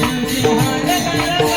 तुझी हाल